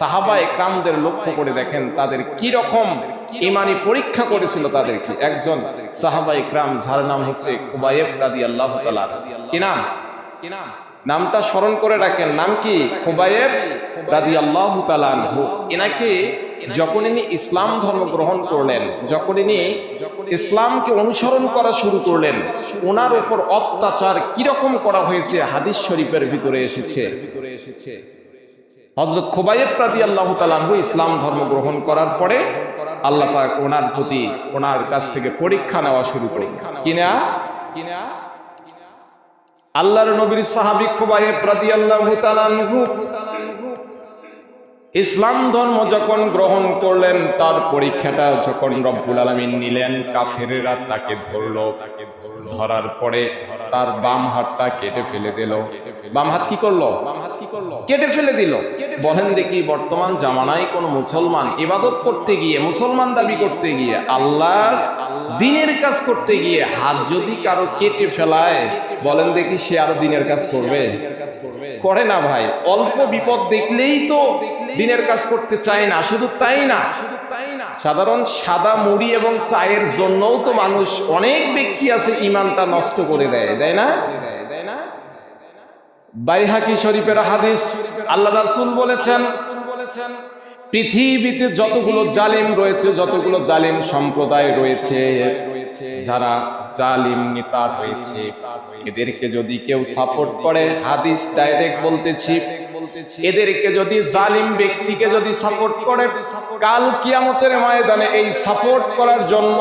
সাহাবা একরামদের লক্ষ্য করে দেখেন তাদের কি রকম ইমানি পরীক্ষা করেছিল তাদেরকে। একজন সাহাবা একরাম যার নাম হচ্ছে কুবায়েব রাজি আল্লাহ কি নাম? কি নাম? নামটা স্মরণ করে রাখেন। নাম কি? খুবায়েব রাদি আল্লাহ তালানহু এনাকে যখন ইনি ইসলাম ধর্ম গ্রহণ করলেন যখন ইনি ইসলামকে অনুসরণ করা শুরু করলেন ওনার উপর অত্যাচার কীরকম করা হয়েছে হাদিস শরীফের ভিতরে এসেছে ভিতরে এসেছে। হজরত খোবাইব রাদি আল্লাহ তালানহু ইসলাম ধর্ম গ্রহণ করার পরে আল্লাহ পাক ওনার প্রতি ওনার কাছ থেকে পরীক্ষা নেওয়া শুরু করে কিনা কিনা আল্লাহর নবীর সাহাবি খোবাইব রাদি আল্লাহ ইসলাম ধর্ম যখন গ্রহণ করলেন, তার পরীক্ষাটা যখন রব্বুল আলমিন নিলেন, কাফেরেরা তাকে ধরলো। তাকে ধরার পরে তার বাম হাতটা কেটে ফেলে দিল। বাম হাত কি করল? বাম হাত কি করল কেটে ফেলে দিল। বলেন দেখি, বর্তমান জামানায় কোন মুসলমান ইবাদত করতে গিয়ে, মুসলমান দাবি করতে গিয়ে আল্লাহ দিনের কাজ করতে গিয়ে হাত যদি কারও কেটে ফেলায়, বলেন দেখি সে আরও দিনের কাজ করবে? করে না ভাই, অল্প বিপদ দেখলেই তো দিনের কাজ করতে চায় না, শুধু তাই না। শুধু তাই না সাধারণ সাদা মুড়ি এবং চায়ের জন্যও তো মানুষ অনেক ব্যক্তি আছে ইমানটা নষ্ট করে দেয় তাই না? তাই না বাইহাকি শরীফের হাদিস আল্লাহ রাসূল বলেছেন বলেছেন পৃথিবীতে যতগুলো জালিম রয়েছে, যতগুলো জালিম সম্প্রদায় রয়েছে, যারা জালিম নেতা রয়েছে, এদেরকে যদি কেউ সাপোর্ট করে, হাদিস ডাইরেক্ট বলতেছি এদেরকে যদি জালিম ব্যক্তিকে যদি সাপোর্ট করে, কাল কিয়ামতের ময়দানে এই সাপোর্ট করার জন্য,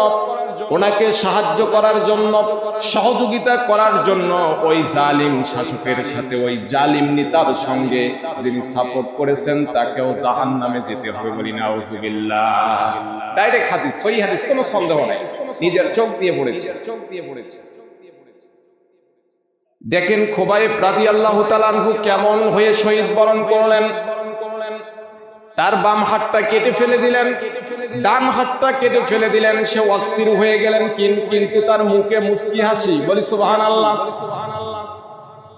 ওনাকে সাহায্য করার জন্য, সহযোগিতা করার জন্য ওই জালিম শাসকের সাথে, ওই জালিম নেতার সঙ্গে যিনি সাপোর্ট করেছেন, তাকেও জাহান নামে যেতে হবে বলি না ডাইরেক্ট হাদিস সই হাদিস, কোনো সন্দেহ নাই। নিজের চোখ দিয়ে পড়েছে চোখ দিয়ে পড়েছে। দেখেন খোবাই প্রাদি আল্লাহ তালানহু কেমন হয়ে শহীদ বরণ করলেন। তার বাম হাতটা কেটে ফেলে দিলেন, ডান হাতটা কেটে ফেলে দিলেন, সে অস্থির হয়ে গেলেন কিন্তু তার মুখে মুস্কি হাসি, বলি সুবাহান আল্লাহ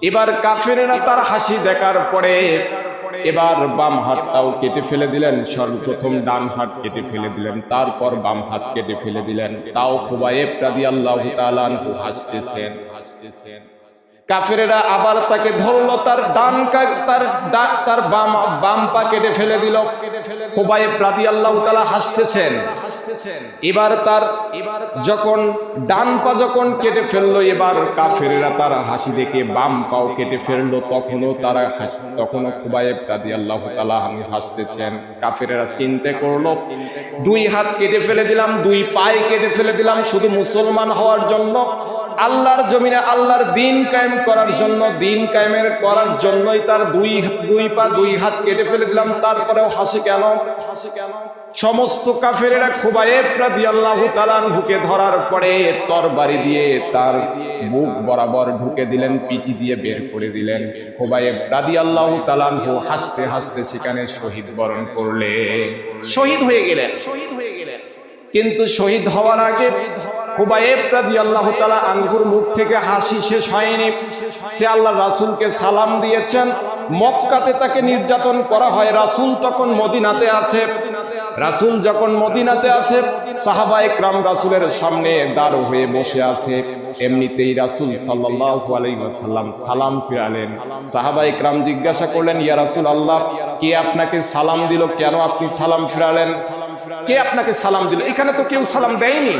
এবার কাফেরেরা তার হাসি দেখার পরে এবার বাম হাতটাও কেটে ফেলে দিলেন, সর্বপ্রথম ডান হাত কেটে ফেলে দিলেন, তারপর বাম হাত কেটে ফেলে দিলেন। তাও খুবাইব রাদি আল্লাহ হাসতেছেন হাসতেছেন। কাফেরেরা আবার তাকে ধরলো তার ডান তার তার বাম বাম পা কেটে ফেলে দিল। কেটে ফেলে খোবাই প্রাদি আল্লাহ তালা হাসতেছেন। হাসতেছেন। এবার তার এবার যখন ডান পা যখন কেটে ফেলল এবার কাফেরেরা তার হাসি দেখে বাম পাও কেটে ফেলল। তখনও তারা হাস তখনও খোবাই প্রাদি আল্লাহ তালা আমি হাসতেছেন। কাফেরেরা চিন্তা করল। দুই হাত কেটে ফেলে দিলাম দুই পায়ে কেটে ফেলে দিলাম শুধু মুসলমান হওয়ার জন্য। আল্লাহর জমিনে আল্লাহর দিন কায়েম করার জন্য দিন কায়েমের করার জন্যই তার দুই দুই পা দুই হাত কেটে ফেলে দিলাম। তারপরেও হাসে কেন? হাসে কেন? সমস্ত কাফেরেরা খুবাইব রাদি আল্লাহ তালানহুকে ধরার পরে তরবারি দিয়ে তার বুক বরাবর ঢুকে দিলেন পিটি দিয়ে বের করে দিলেন। খুবাইব রাদি আল্লাহ তালানহু হাসতে হাসতে সেখানে শহীদ বরণ করলে শহীদ হয়ে গেলেন। শহীদ হয়ে গেলেন কিন্তু শহীদ হওয়ার আগে আল্লাহ তালা আঙ্গুর মুখ থেকে হাসি শেষ হয়নি। সে আল্লাহ রাসুলকে সালাম দিয়েছেন। মক্কাতে তাকে নির্যাতন করা হয়। রাসুল তখন মদিনাতে আছে। রাসুল যখন মদিনাতে আছে, সাহাবা একরাম রাসুলের সামনে দাঁড় হয়ে বসে আছে। এমনিতেই রাসুল সাল্লাম সালাম ফিরালেন। সাহাবা একরাম জিজ্ঞাসা করলেন, ইয়া রাসুল আল্লাহ, কে আপনাকে সালাম দিল? কেন আপনি সালাম ফিরালেন? কে আপনাকে সালাম দিল? এখানে তো কেউ সালাম দেয়নি।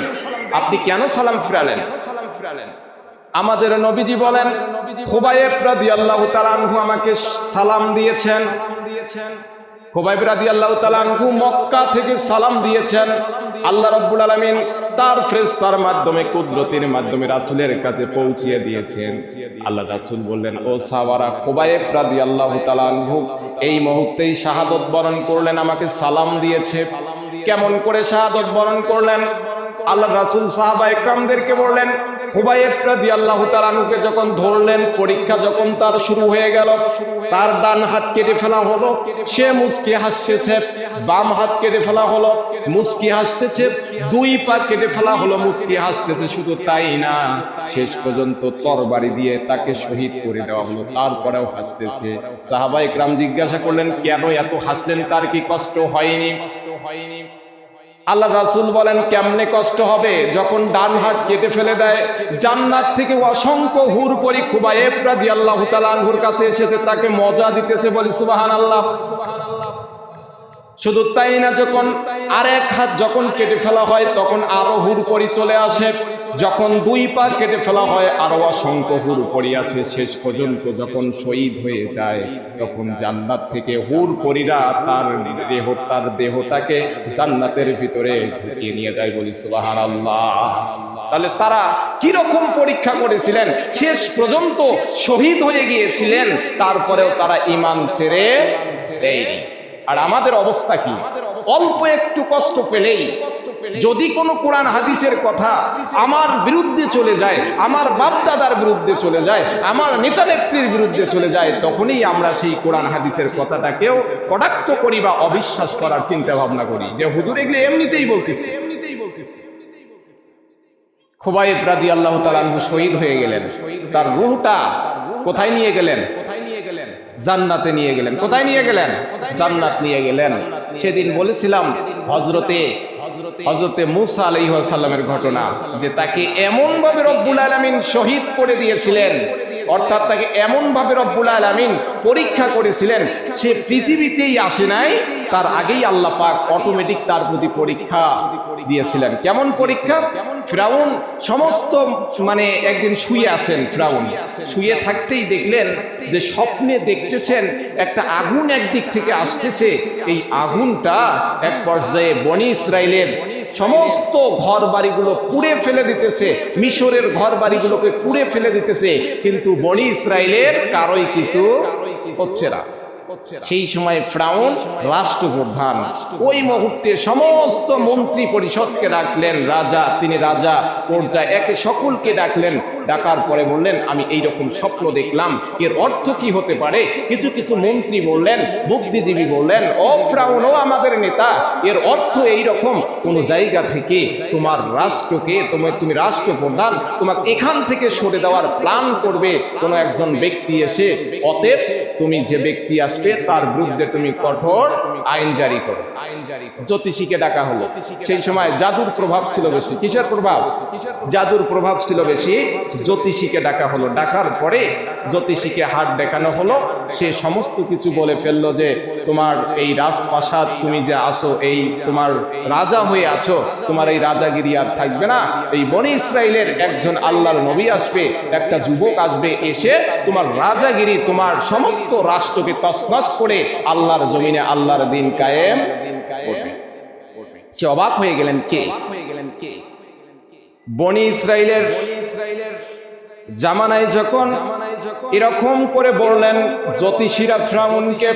আপনি কেন সালাম ফিরালেন? সালাম ফিরালেন আমাদের নবীজি বলেন, খুবাইব রাদিয়াল্লাহু তাআলা আনহু আমাকে সালাম দিয়েছেন দিয়েছেন। খুবাইব রাদিয়াল্লাহু তাআলা আনহু মক্কা থেকে সালাম দিয়েছেন। আল্লাহ রাব্বুল আলামিন তার ফেরেশতার মাধ্যমে, কুদরতের মাধ্যমে রাসূলের কাছে পৌঁছিয়ে দিয়েছেন। আল্লাহ রাসূল বললেন, ও সাওয়ারা খুবাইব রাদিয়াল্লাহু তাআলা আনহু, এই মুহূর্তেই শাহাদত বরণ করলেন, আমাকে সালাম দিয়েছে। কেমন করে শাহাদত বরণ করলেন? আল্লাহ রাসূল সাহাবা একরামদেরকে বললেন যখন ধরলেন, পরীক্ষা যখন তার শুরু হয়ে গেল, তার ডান হাত কেটে ফেলা হলো, সে মুচকি হাসতেছে, বাম হাত কেটে ফেলা হলো, মুচকি হাসতেছে, দুই পা কেটে ফেলা হলো, মুচকি হাসতেছে, শুধু তাই না, শেষ পর্যন্ত তরবারি দিয়ে তাকে শহীদ করে দেওয়া হলো, তারপরেও হাসতেছে। সাহাবাই ক্রাম জিজ্ঞাসা করলেন, কেন এত হাসলেন? তার কি কষ্ট হয়নি কষ্ট হয়নি? আল্লাহ রাসুল বলেন, কেমনে কষ্ট হবে যখন ডান হাত কেটে ফেলে দেয়? জান্নাত থেকে অসংখ্য হুর করি খুবাই এপ্রাদি আল্লাহ তালানহুর কাছে এসেছে, তাকে মজা দিতেছে বলি সুবাহান আল্লাহ শুধু তাই না, যখন আর এক হাত যখন কেটে ফেলা হয়, তখন আরও হুর পরি চলে আসে। যখন দুই পা কেটে ফেলা হয়, আরও অসংখ্য হুর পরি আসে। শেষ পর্যন্ত যখন শহীদ হয়ে যায়, তখন জান্নাত থেকে হুর পরিরা তার দেহ তার দেহটাকে জান্নাতের ভিতরে ঢুকিয়ে নিয়ে যায় বলি সুবাহান আল্লাহ তাহলে তারা কি রকম পরীক্ষা করেছিলেন? শেষ পর্যন্ত শহীদ হয়ে গিয়েছিলেন, তারপরেও তারা ইমান ছেড়ে দেয়নি। আর আমাদের অবস্থা কি? অল্প একটু কষ্ট পেলেই যদি কোনো কোরআন হাদিসের কথা আমার বিরুদ্ধে চলে যায় আমার বাপ দাদার বিরুদ্ধে চলে যায় আমার নেতা নেত্রীর বিরুদ্ধে চলে যায় তখনই আমরা সেই কোরআন হাদিসের কথাটাকেও কটাক্ত করি বা অবিশ্বাস করার চিন্তা ভাবনা করি। যে হুজুর এগুলো এমনিতেই বলতেছে। এমনিতেই বলতেছে। খোবাইব রাদি আল্লাহ তালানহু শহীদ হয়ে গেলেন। তার রুহটা কোথায় নিয়ে গেলেন? কোথায় নিয়ে গেলেন জান্নাতে নিয়ে গেলেন। কোথায় নিয়ে গেলেন? জান্নাত নিয়ে গেলেন। সেদিন বলেছিলাম হজরতে হজরতে মুসা আলাইসাল্লামের ঘটনা, যে তাকে এমন ভাবে রব্বুল আলমিন শহীদ করে দিয়েছিলেন অর্থাৎ তাকে এমন ভাবে রব্বুল আলমিন পরীক্ষা করেছিলেন, সে পৃথিবীতেই আসে নাই, তার আগেই আল্লাহ পাক অটোমেটিক তার প্রতি পরীক্ষা দিয়েছিলেন। কেমন পরীক্ষা? ফ্রাউন সমস্ত মানে একদিন শুয়ে আছেন ফ্রাউন। শুয়ে থাকতেই দেখলেন যে স্বপ্নে দেখতেছেন একটা আগুন একদিক থেকে আসতেছে। এই আগুনটা এক পর্যায়ে বনি ইসরায়েলের সমস্ত ঘর বাড়িগুলো পুড়ে ফেলে দিতেছে, মিশরের ঘর বাড়িগুলোকে পুড়ে ফেলে দিতেছে। কিন্তু বনি ইসরায়েলের কারোই কিছু হচ্ছে না। সেই সময় ফ্রাউন রাষ্ট্রপ্রধান, ওই মুহূর্তে সমস্ত মন্ত্রী পরিষদকে ডাকলেন, রাজা, তিনি রাজা পর্যায়ে একে সকলকে ডাকলেন। ডাকার পরে বললেন, আমি এই রকম স্বপ্ন দেখলাম। এর অর্থ কি হতে পারে? কিছু কিছু মন্ত্রী বললেন, বুদ্ধিজীবী বললেন, ও ফ্রাউন, ও আমাদের নেতা, এর অর্থ এই রকম কোন জায়গা থেকে তোমার রাষ্ট্রকে তোমার তুমি রাষ্ট্রপ্রধান তোমার এখান থেকে সরে দেওয়ার প্ল্যান করবে কোনো একজন ব্যক্তি এসে। অতএব তুমি যে ব্যক্তি আসবে, তার বিরুদ্ধে তুমি কঠোর আইন জারি করো। আইন জারি জ্যোতিষীকে ডাকা হলো। সেই সময় জাদুর প্রভাব ছিল বেশি। কিসের প্রভাব? জাদুর প্রভাব ছিল বেশি জ্যোতিষীকে ডাকা হলো। ডাকার পরে জ্যোতিষীকে হাত দেখানো হলো। সে সমস্ত কিছু বলে ফেলল যে, তোমার এই রাজপ্রাসাদ তুমি যে আসো, এই তোমার রাজা হয়ে আছো, তোমার এই রাজাগিরি আর থাকবে না। এই বনি ইসরায়েলের একজন আল্লাহর নবী আসবে, একটা যুবক আসবে, এসে তোমার রাজাগিরি, তোমার সমস্ত রাষ্ট্রকে তসনস করে আল্লাহর জমিনে আল্লাহর দিন কায়েম সে অবাক হয়ে গেলেন কে? হয়ে গেলেন কে বনি ইসরায়েলের জামানায় যখন এরকম করে বললেন জ্যোতিষীরা ফ্রাউনকে,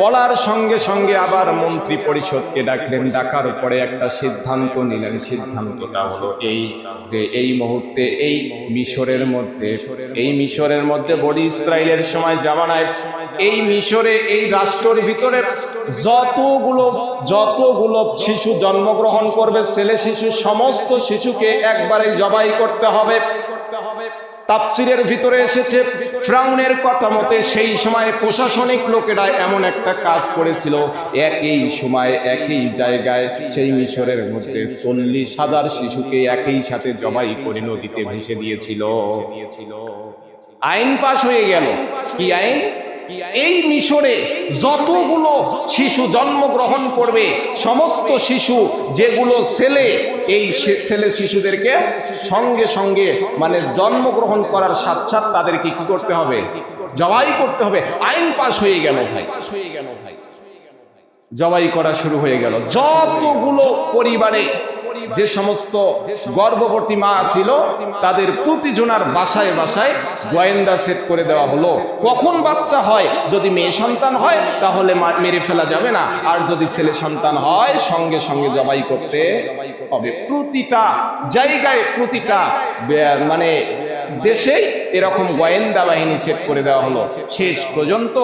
বলার সঙ্গে সঙ্গে আবার মন্ত্রী পরিষদকে ডাকলেন। ডাকার পরে একটা সিদ্ধান্ত নিলেন। সিদ্ধান্তটা হলো এই যে এই মুহূর্তে এই মিশরের মধ্যে, এই মিশরের মধ্যে বড়ি ইসরায়েলের সময় জামানায়, এই মিশরে, এই রাষ্ট্রের ভিতরে যতগুলো যতগুলো শিশু জন্মগ্রহণ করবে, ছেলে শিশু, সমস্ত শিশুকে একবারে জবাই করতে হবে। করতে হবে। তাফসিরের ভিতরে এসেছে, ফ্রাউনের কথা মতে সেই সময় প্রশাসনিক লোকেরা এমন একটা কাজ করেছিল। একই সময়, একই জায়গায় সেই মিশরের মধ্যে চল্লিশ হাজার শিশুকে একই সাথে জবাই করে নদীতে ভেসে দিয়েছিল। আইন পাশ হয়ে গেল। কি আইন? এই মিশরে যতগুলো শিশু জন্মগ্রহণ করবে, সমস্ত শিশু যেগুলো ছেলে, এই ছেলে শিশুদেরকে সঙ্গে সঙ্গে মানে জন্মগ্রহণ করার সাথ সাথ তাদেরকে কি করতে হবে? জবাই করতে হবে। আইন পাশ হয়ে গেল ভাই হয়ে গেল ভাই। জবাই করা শুরু হয়ে গেল। যতগুলো পরিবারে যে সমস্ত গর্ভবতী মা ছিল, তাদের প্রতিজনার বাসায় বাসায় গোয়েন্দা সেট করে দেওয়া হলো। কখন বাচ্চা হয়? যদি মেয়ে সন্তান হয়, তাহলে মেরে ফেলা যাবে না। আর যদি ছেলে সন্তান হয়, সঙ্গে সঙ্গে জবাই করতে হবে। প্রতিটা জায়গায়, প্রতিটা মানে দেশেই এরকম গোয়েন্দা বাহিনী সেট করে দেওয়া হলো। শেষ পর্যন্ত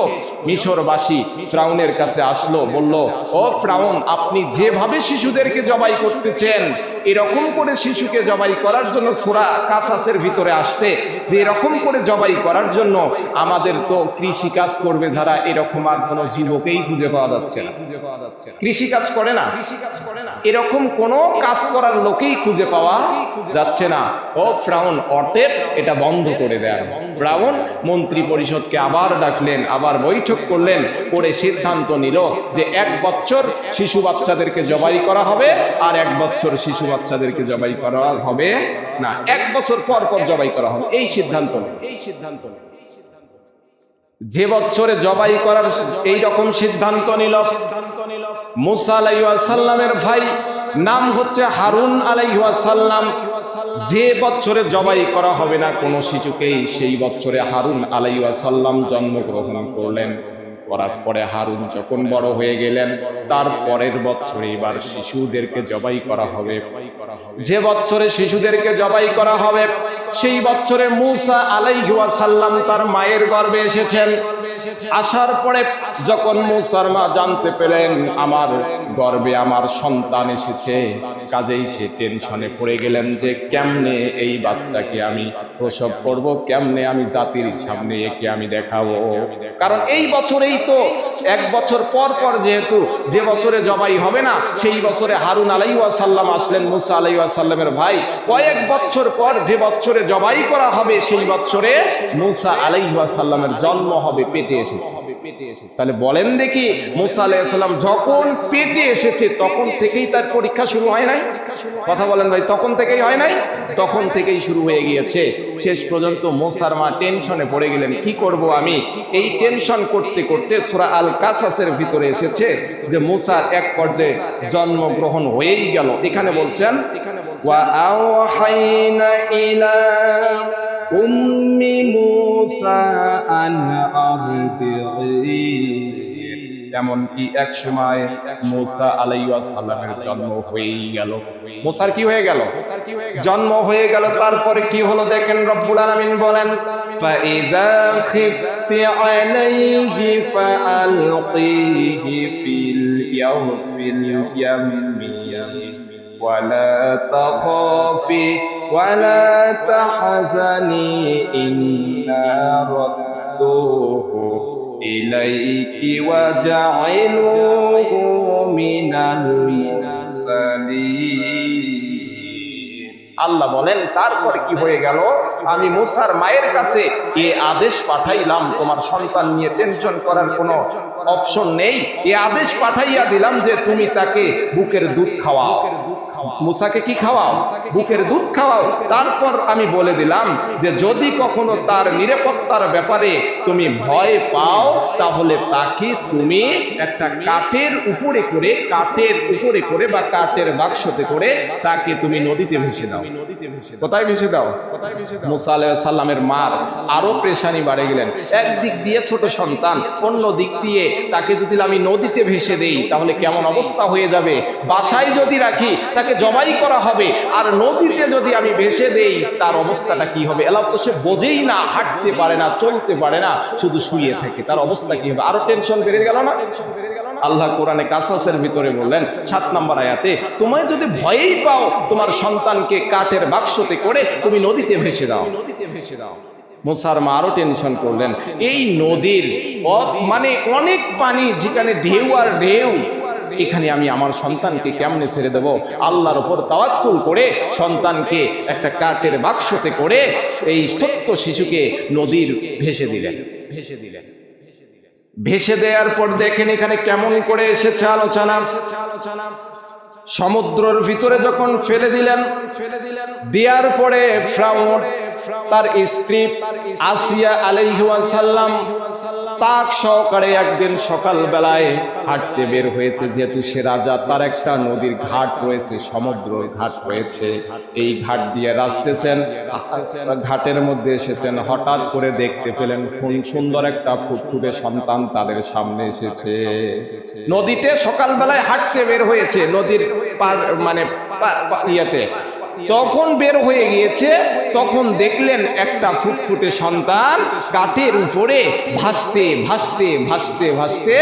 মিশরবাসী ফ্রাউনের কাছে আসলো, বলল, ও ফ্রাউন, আপনি যেভাবে শিশুদেরকে জবাই করতেছেন, এরকম করে শিশুকে জবাই করার জন্য ছোড়া কাছাসের ভিতরে আসছে যে এরকম করে জবাই করার জন্য আমাদের তো কৃষি কাজ করবে যারা, এরকম আর কোনো যুবকেই খুঁজে পাওয়া যাচ্ছে না। খুঁজে পাওয়া কৃষি কাজ করে না কৃষিকাজ করে না। এরকম কোনো কাজ করার লোকেই খুঁজে পাওয়া যাচ্ছে না। ও ফ্রাউন অটেপ এটা বন্ধ করে দেন। ফ্রাউন মন্ত্রী পরিষদকে আবার ডাকলেন, আবার বৈঠক করলেন, করে সিদ্ধান্ত নিল যে এক বছর শিশু বাচ্চাদেরকে জবাই করা হবে আর এক বছর শিশু বাচ্চাদেরকে জবাই করা হবে না, এক বছর পর পর জবাই করা হবে। এই সিদ্ধান্ত এই সিদ্ধান্ত যে বছরে জবাই করার এই রকম সিদ্ধান্ত নিল সিদ্ধান্ত নিল মুসা আলাইসাল্লামের ভাই নাম হচ্ছে হারুন আলাইসাল্লাম যে বছরে জবাই করা হবে না, কোনো শিশুকেই সেই বছরে হারুন আলাইসাল্লাম জন্মগ্রহণ করলেন। করার পরে হারুন যখন বড় হয়ে গেলেন, তার পরের বছরে এবার শিশুদেরকে জবাই করা হবে। যে বছরে শিশুদেরকে জবাই করা হবে, সেই বছরে মুসা আলাইসাল্লাম তার মায়ের গর্ভে এসেছেন। আসার পরে যখন মুসার মা জানতে পেলেন আমার গর্বে আমার সন্তান এসেছে। কাজেই সে টেনশনে পড়ে গেলেন যে কেমনে এই বাচ্চাকে আমি প্রসব করব কেমনে আমি জাতির সামনে একে আমি দেখাবো। কারণ এই বছরেই তো এক বছর পর পর যেহেতু যে বছরে জবাই হবে না সেই বছরে হারুন আলাইসাল্লাম আসলেন মুসা আলাইসাল্লামের ভাই। কয়েক বছর পর যে বছরে জবাই করা হবে সেই বছরে মুসা আলাইসাল্লামের জন্ম হবে পেটে। এসেছে। তাহলে বলেন দেখি মুসা আলাইসাল্লাম যখন পেটে এসেছে তখন থেকেই তার পরীক্ষা শুরু হয় নাই? কথা বলেন ভাই তখন থেকেই হয় নাই? তখন থেকেই শুরু হয়ে গিয়েছে। শেষ পর্যন্ত মোসার মা টেনশনে পড়ে গেলেন কি করব আমি? এই টেনশন করতে করতে সুরা আল কাসাসের ভিতরে এসেছে যে মুসার এক পর্যায়ে জন্মগ্রহণ হয়েই গেল। এখানে বলছেন ওয়া আওহাইনা ইলা উম্মি মুসা আন আরদিহি এমনকি এক সময় মোসা আলাইয়া সাল্লামের জন্ম হয়েই গেল মোসার কি হয়ে গেল জন্ম হয়ে গেল তারপরে কি হলো দেখেন রব্বুল আলামিন বলেন ফাইজা খিফতি আলাইহি ফাআলকিহি ফিল ইয়াউফিল ইয়াম্মি ولا تخافي ولا تحزني إنا ردوه إليك وجعلوه من المرسلين আল্লাহ বলেন তারপর কি হয়ে গেল আমি মুসার মায়ের কাছে এ আদেশ পাঠাইলাম তোমার সন্তান নিয়ে টেনশন করার কোনো অপশন নেই এ আদেশ পাঠাইয়া দিলাম যে তুমি তাকে বুকের দুধ খাওয়াও মুসাকে কি খাওয়াও? বুকের দুধ খাওয়াও। তারপর আমি বলে দিলাম যে যদি কখনো তার নিরাপত্তার ব্যাপারে তুমি ভয় পাও তাহলে তাকে তুমি একটা কাঠের উপরে করে কাঠের উপরে করে বা কাঠের বাক্সতে করে তাকে তুমি নদীতে ভেসে দাও। কোথায় ভেসে দাও? মুসা আলাইহিস সাল্লামের মার আরও পেশানি বাড়ে গেলেন। একদিক দিয়ে ছোট সন্তান অন্য দিক দিয়ে তাকে যদি আমি নদীতে ভেসে দেই তাহলে কেমন অবস্থা হয়ে যাবে? বাসায় যদি রাখি তাকে জবাই করা হবে আর নদীতে যদি আমি ভেসে দেই, তার অবস্থাটা কি হবে? এলাম তো সে বোঝেই না, হাঁটতে পারে না, চলতে পারে না, শুধু শুয়ে থাকে। তার অবস্থা কি হবে? আরও টেনশন বেড়ে গেল না? আল্লাহ কোরআনে কাসাসের ভিতরে বললেন, সাত নম্বর আয়াতে, তোমায় যদি ভয়েই পাও, তোমার সন্তানকে কাঠের বাক্সতে করে তুমি নদীতে ভেসে দাও। নদীতে ভেসে দাও মুসার মা আরও টেনশন করলেন, এই নদীর মানে অনেক পানি, যেখানে ঢেউ আর ঢেউ এখানে আমি আমার সন্তানকে কেমনে ছেড়ে দেব? আল্লাহর ওপর তাওয়াক্কুল করে সন্তানকে একটা কাঠের বাক্সতে করে এই ছোট্ট শিশুকে নদীর ভেসে দিলেন। ভেসে দিলেন। ভেসে দেওয়ার পর দেখেন এখানে কেমন করে এসেছে আলোচনা। সমুদ্রের ভিতরে যখন ফেলে দিলেন ফেলে দিলেন দেওয়ার পরে ফ্রাউন তার স্ত্রী আসিয়া আলাইহাল্লাম তাক সহকারে একদিন সকাল বেলায় হাঁটতে বের হয়েছে, যেহেতু সে রাজা, তার একটা নদীর ঘাট রয়েছে, সমুদ্র ঘাট রয়েছে। এই ঘাট দিয়ে রাস্তেছেন ঘাটের মধ্যে এসেছেন। হঠাৎ করে দেখতে পেলেন কোন সুন্দর একটা ফুটফুটে সন্তান তাদের সামনে এসেছে। নদীতে সকালবেলায় হাঁটতে বের হয়েছে, নদীর মানে ইয়েতে। তখন বের হয়ে গিয়েছে, তখন দেখলেন একটা ফুটফুটে সন্তান কাঠের উপরে ভাসতে ভাসতে ভাসতে ভাসতে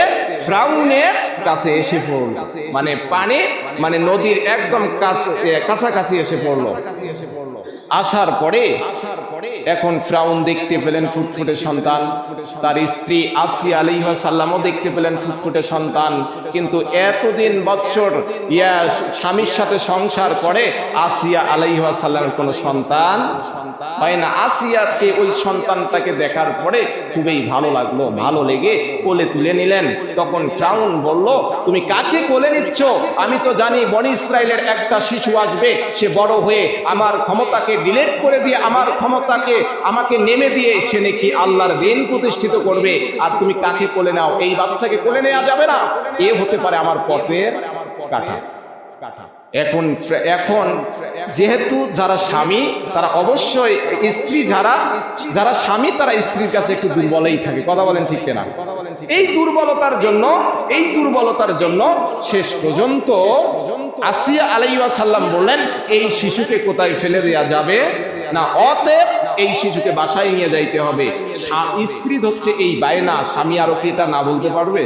ফ্রাউনের কাছে এসে পড়ল। মানে পানি মানে নদীর একদম কাছে কাছাকাছি এসে পড়ল। আসার পরে আসার পরে এখন ফ্রাউন দেখতে পেলেন ফুটফুটে সন্তান। তার স্ত্রী আসিয়া আলাইহা সাল্লামও দেখতে পেলেন ফুটফুটে সন্তান। কিন্তু এতদিন বছর ইয়া স্বামীর সাথে সংসার করে আসিয়া আলাইহা সাল্লামের কোনো সন্তান হয় না। আসিয়াকে ওই সন্তানটাকে দেখার পরে খুবই ভালো লাগল ভালো লেগে কোলে তুলে নিলেন। তখন ফ্রাউন বলল তুমি কাকে কোলে নিচ্ছ? আমি তো জানি বনি ইসরায়েলের একটা শিশু আসবে, সে বড় হয়ে আমার ক্ষমতাকে ডিলেট করে দিয়ে আমার ক্ষমতাকে আমাকে নেমে দিয়ে সে নাকি আল্লাহর দিন প্রতিষ্ঠিত করবে। আর তুমি কাকে কোলে নাও? এই বাচ্চাকে কোলে নেওয়া যাবে না। এ হতে পারে আমার পথের কাটা। এখন এখন যেহেতু যারা স্বামী, তারা অবশ্যই স্ত্রী যারা যারা স্বামী, তারা স্ত্রীর কাছে একটু দুর্বলেই থাকে। কথা বলেন ঠিক না এই দুর্বলতার জন্য, এই দুর্বলতার জন্য শেষ পর্যন্ত আসিয়া আলাইয়া সাল্লাম বললেন, এই শিশুকে কোথায় ফেলে দেওয়া যাবে? না, অতএব এই শিশুকে বাসায় নিয়ে যাইতে হবে। স্ত্রী হচ্ছে এই বায়না, স্বামী আরও কি এটা না বলতে পারবে?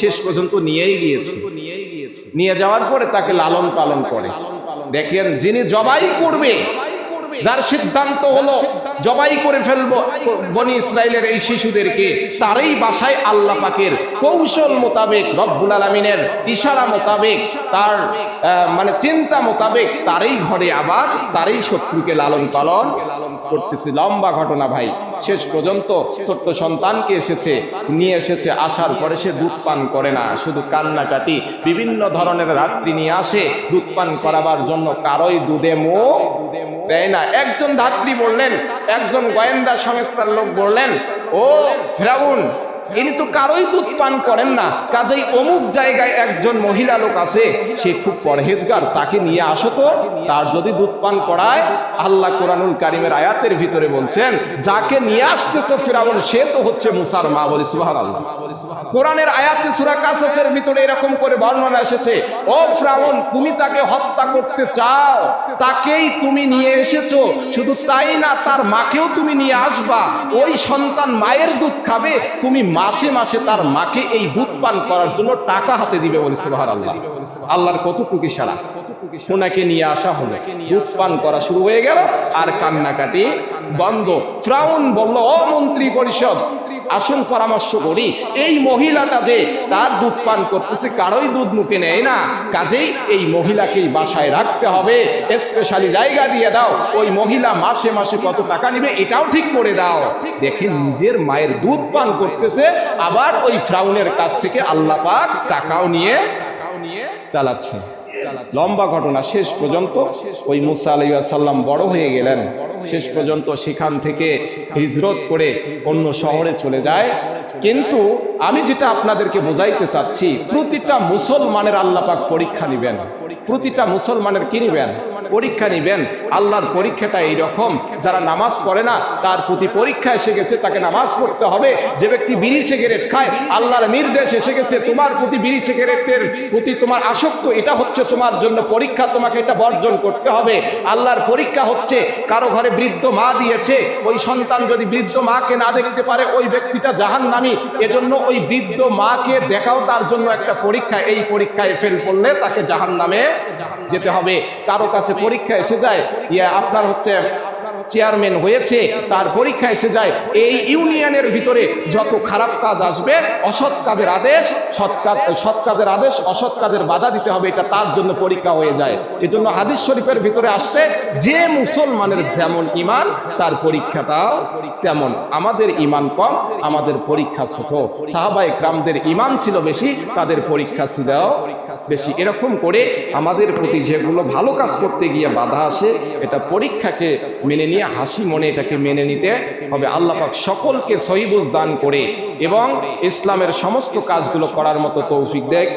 শেষ পর্যন্ত নিয়েই গিয়েছে। নিয়ে যাওয়ার পরে তাকে লালন পালন করে। দেখেন যিনি জবাই করবে যার সিদ্ধান্ত হলো জবাই করে ফেলব বনি ইসরায়েলের এই শিশুদেরকে তারই বাসায় আল্লাহ পাকের কৌশল মোতাবেক রব্বুল আলমিনের ইশারা মোতাবেক তার মানে চিন্তা মোতাবেক তারই ঘরে আবার তারই শত্রুকে লালন পালন করতেছে। লম্বা ঘটনা ভাই। শেষ পর্যন্ত ছোট্ট সন্তানকে এসেছে, নিয়ে এসেছে, আসার পরে সে দুধ পান করে না। শুধু কান্নাকাটি, বিভিন্ন ধরনের রাত্রি নিয়ে আসে, দুধ পান করাবার জন্য কারোই দুধে মুখ দেয় না। একজন ধাত্রী বললেন, একজন গোয়েন্দা সংস্থার লোক বললেন, ও ফেরাউন ইনি তো কারোই দুধ পান করেন না। কাজেই অমুক জায়গায় একজন মহিলা লোক আছে, সে খুব পরহেজগার, তাকে নিয়ে আসো তো। তার যদি দুধ পান করায়, আল্লাহ কোরআনুল কারিমের আয়াতের ভিতরে বলছেন, যাকে নিয়ে আসতেছ ফেরাউন, সে তো হচ্ছে মুসার মা বলি সুবাহ আল্লাহ কোরআনের আয়াতে সুরা কাসাসের ভিতরে এরকম করে বর্ণনা এসেছে, ও ফ্রাউন, তুমি তাকে হত্যা করতে চাও, তাকেই তুমি নিয়ে এসেছ। শুধু তাই না, তার মাকেও তুমি নিয়ে আসবা। ওই সন্তান মায়ের দুধ খাবে, তুমি মাসে মাসে তার মাকে এই দুধ পান করার জন্য টাকা হাতে দিবে বলে সুবাহ আল্লাহ আল্লাহর কতটুকু সারা? ওনাকে নিয়ে আসা হলো। দুধ পান করা শুরু হয়ে গেল আর কান্নাকাটি বন্ধ। ফ্রাউন বলল ও মন্ত্রী পরিষদ আসুন পরামর্শ করি। এই মহিলাটা যে তার দুধ পান করতেছে কারোই দুধ মুখে নেয় না। কাজেই এই মহিলাকেই বাসায় রাখতে হবে। স্পেশালি জায়গা দিয়ে দাও। ওই মহিলা মাসে মাসে কত টাকা নিবে এটাও ঠিক করে দাও। দেখে নিজের মায়ের দুধ পান করতেছে। আবার ওই ফ্রাউনের কাছ থেকে আল্লাপাক টাকাও নিয়ে টাকাও নিয়ে চালাচ্ছে। লম্বা ঘটনা শেষ পর্যন্ত ওই মুসা আলাইসাল্লাম বড় হয়ে গেলেন। শেষ পর্যন্ত সেখান থেকে হিজরত করে অন্য শহরে চলে যায়। কিন্তু আমি যেটা আপনাদেরকে বোঝাইতে চাচ্ছি প্রতিটা মুসলমানের আল্লাপাক পরীক্ষা নিবেন। প্রতিটা মুসলমানের কি নিবেন? পরীক্ষা নিবেন। আল্লাহর পরীক্ষাটা এই রকম যারা নামাজ পড়ে না, তার প্রতি পরীক্ষা এসে গেছে, তাকে নামাজ পড়তে হবে। যে ব্যক্তি বিড়ি সিগারেট খায়, আল্লাহর নির্দেশ এসে গেছে, তোমার প্রতি বিড়ি সিগারেটের প্রতি তোমার আসক্ত, এটা হচ্ছে তোমার জন্য পরীক্ষা, তোমাকে এটা বর্জন করতে হবে। আল্লাহর পরীক্ষা হচ্ছে, কারও ঘরে বৃদ্ধ মা দিয়েছে, ওই সন্তান যদি বৃদ্ধ মাকে না দেখতে পারে, ওই ব্যক্তিটা জাহান নামি এজন্য ওই বৃদ্ধ মাকে দেখাও তার জন্য একটা পরীক্ষা। এই পরীক্ষায় ফেল করলে তাকে জাহান নামে যেতে হবে। কারও কাছে পরীক্ষা এসে যায় ইয়া আপনার হচ্ছে চেয়ারম্যান হয়েছে, তার পরীক্ষা এসে যায়। এই ইউনিয়নের ভিতরে যত খারাপ কাজ আসবে, অসৎ কাজের আদেশ, সৎ কাজ কাজের আদেশ, অসৎ কাজের বাধা দিতে হবে, এটা তার জন্য পরীক্ষা হয়ে যায়। এজন্য হাদিস শরীফের ভিতরে আসতে যে মুসলমানের যেমন ইমান তার পরীক্ষাটাও তেমন। আমাদের ইমান কম, আমাদের পরীক্ষা ছোট। সাহাবাই ক্রামদের ইমান ছিল বেশি, তাদের পরীক্ষা ছিল বেশি। এরকম করে আমাদের প্রতি যেগুলো ভালো কাজ করতে গিয়ে বাধা আসে, এটা পরীক্ষাকে মেনে নিয়ে হাসি মনে এটাকে মেনে নিতে হবে। আল্লাহ পাক সকলকে সহিবুজ দান করে এবং ইসলামের সমস্ত কাজগুলো করার মতো তৌফিক দেয়